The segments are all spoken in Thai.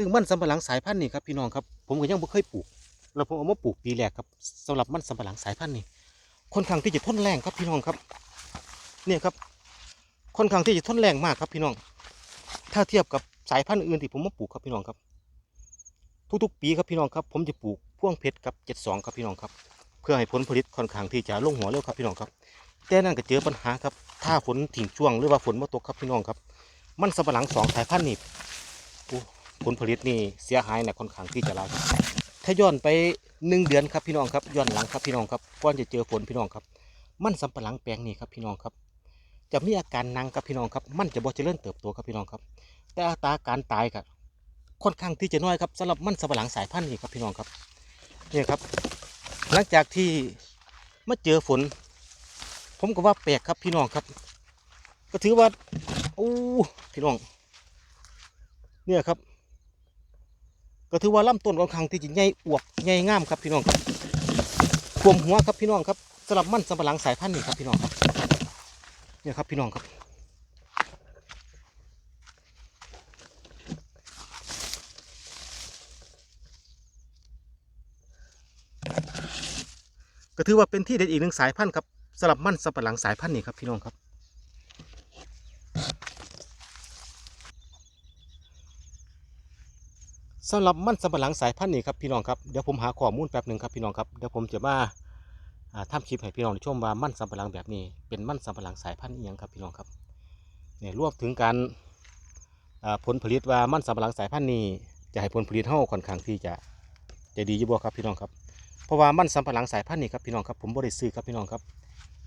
ซึ่งมันสำปะหลังสายพันธุ์นี่ครับพี่น้องครับผมก็ยังบ่เคยปลูก แล้วผมเอามาปลูกปีแรกครับสำหรับมันสำปะหลังสายพันธุ์นี่ค่อนข้างที่จะทนแรงครับพี่น้องครับ เนี่ยครับค่อนข้างที่จะทนแรงมากครับพี่น้อง ถ้าเทียบกับสายพันธุ์อื่นที่ผมมาปลูกครับพี่น้องครับ ทุกๆ ปีครับพี่น้องครับ ผมจะปลูกพ่วงเพชรกับเจ็ดสองครับพี่น้องครับ เพื่อให้ผลผลิตค่อนข้างที่จะลงหัวเร็วครับพี่น้องครับ แต่นั่นก็เจอปัญหาครับ ถ้าฝนถิ่งช่วงหรือว่าฝนมาตกครับพี่น้องครับ มันสำปะหลังสองสายพันธุ์นี่ ผลผลิตนี่เสียหายนะค่อนข้างที่จะหลายถ้าย้อนไปหนึ่งเดือนครับพี่น้องครับย้อนหลังครับพี่น้องครับก่อนจะเจอฝนพี่น้องครับ มันสำปะหลังแปลงนี้ครับพี่น้องครับ จะมีอาการนังครับพี่น้องครับ มันจะบ่เจริญเติบโตครับพี่น้องครับ แต่อัตราการตายครับค่อนข้างที่จะน้อยครับสำหรับมันสำปะหลังสายพันธุ์นี้ครับพี่น้องครับนี่ครับ หลังจากที่มาเจอฝน ผมก็ว่าแปลกครับพี่น้องครับ ก็ถือว่าโอ้พี่น้อง เนี่ยครับ ก็ถือว่าลำต้นค่อนข้างที่จะใหญ่อวบใหญ่งามครับพี่น้องครับท่วมหัวครับพี่น้องครับสำหรับมันสำปะหลังสายพันธุ์นี้ครับพี่น้องครับเนี่ยครับพี่น้องครับก็ถือว่าเป็นที่เด็ดอีกหนึ่งสายพันธุ์ครับสำหรับมันสำปะหลังสายพันธุ์นี้ครับพี่น้องครับ สำหรับมันสำปะหลังสายพันธุ์นี้ครับพี่น้องครับเดี๋ยวผมหาข้อมูลแป๊บหนึ่งครับพี่น้องครับเดี๋ยวผมจะมาอ่าทำคลิปให้พี่น้องได้ชมว่ามันสำปะหลังแบบนี้ เป็นมันสำปะหลังสายพันธุ์อหยังครับพี่น้องครับเนี่ยรวมถึงการผลผลิตว่ามันสำปะหลังสายพันธุ์นี้ จะให้ผลผลิตเท่าค่อนข้างที่จะจะดีอยู่บ่ครับพี่น้องครับเพราะว่ามันสำปะหลังสายพันธุ์นี้ครับพี่น้องครับผมบริซื้อครับพี่น้องครับ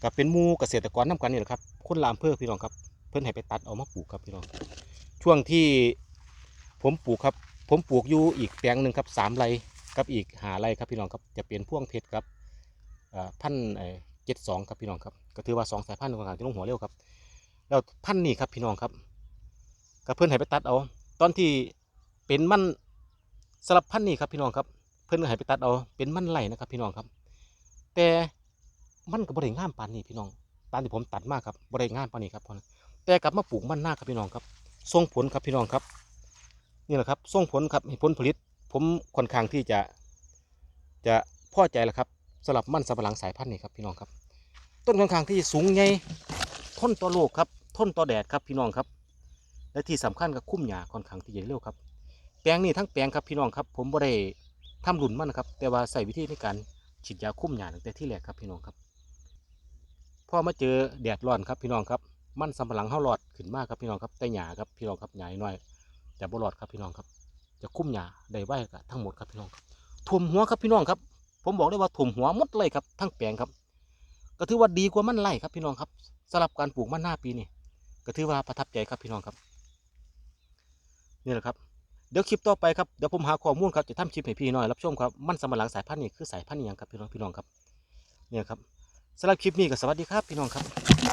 ก็เป็นมูเกษตรกรน้กันนี่แหละครับคนละอำเภอพี่น้องครับเพิ่นให้ไปตัดเอามาปลูกครับพี่น้องช่วงที่ผมปลูกครับ ผมปลูกอยู่อีกแปลงหนึ่งครับสามไร่กับอีกหาไร่ครับพี่น้องครับจะเป็นพ่วงเพชรครับเอ่อพันเจ็ดสองครับพี่น้องครับก็ถือว่าสองสายพันธุ์ค่อนข้างจะลงหัวเร็วครับแล้วพันธุ์นี่ครับพี่น้องครับกับเพื่อนให้ไปตัดเอา ตอนที่เป็นมันสลับพันธุ์นี่ครับพี่น้องครับ เพื่อนก็ให้ไปตัดเอาเป็นมันไหลนะครับพี่น้องครับ แต่มันก็บบริงามปานนี้พี่น้องตามที่ผมตัดมากครับบริงามปานนี้ครับพอนะแต่กลับมาปลูกมันหน้าครับพี่น้องครับทรงผลครับพี่น้องครับ นี่แหละครับส่งผลครับผลผลิต ผมค่อนข้างที่จะจะพอใจแล้วครับสำหรับมั่นสำปะหลังสายพันธุ์นี่ครับพี่น้องครับ ต้นค่อนข้างที่สูงใหญ่ทนต่อโรคครับทนต่อแดดครับพี่น้องครับ และที่สำคัญก็คุ้มหญ้าค่อนข้างที่จะเร็วครับ แปลงนี้ทั้งแปลงครับพี่น้องครับ ผมบ่ได้ทำรุนมันนะครับ แต่ว่าใส่วิธีในการฉีดยาคุ้มหญ้าตั้งแต่ที่แรกครับพี่น้องครับพอมาเจอแดดร้อนครับพี่น้องครับ มันสำปะหลังเฮาหลอดขึ้นมากครับพี่น้องครับแต่หญ้าครับพี่น้องครับหญ้าน้อย จะบรอดครับพี่น้องครับ จะคุ้มหญ้าได้ไว้กับทั้งหมดครับพี่น้องครับถ่วมหัวครับพี่น้องครับ ผมบอกได้ว่าถ่วมหัวมดเลยครับ ทั้งแปลงครับ ก็ถือว่าดีกว่ามันไร่ครับพี่น้องครับสำหรับการปลูกมันหน้าปีนี้ก็ถือว่าประทับใจครับพี่น้องครับนี่แหละครับเดี๋ยวคลิปต่อไปครับเดี๋ยวผมหาข้อมูลครับจะทำคลิปให้พี่น้อยรับชมครับมันสำปะหลังสายพันธุ์นี่คือสายพันธุ์อย่างครับพี่น้องพี่น้องครับเนี่ยครับสำหรับคลิปนี้ก็สวัสดีครับพี่น้องครับ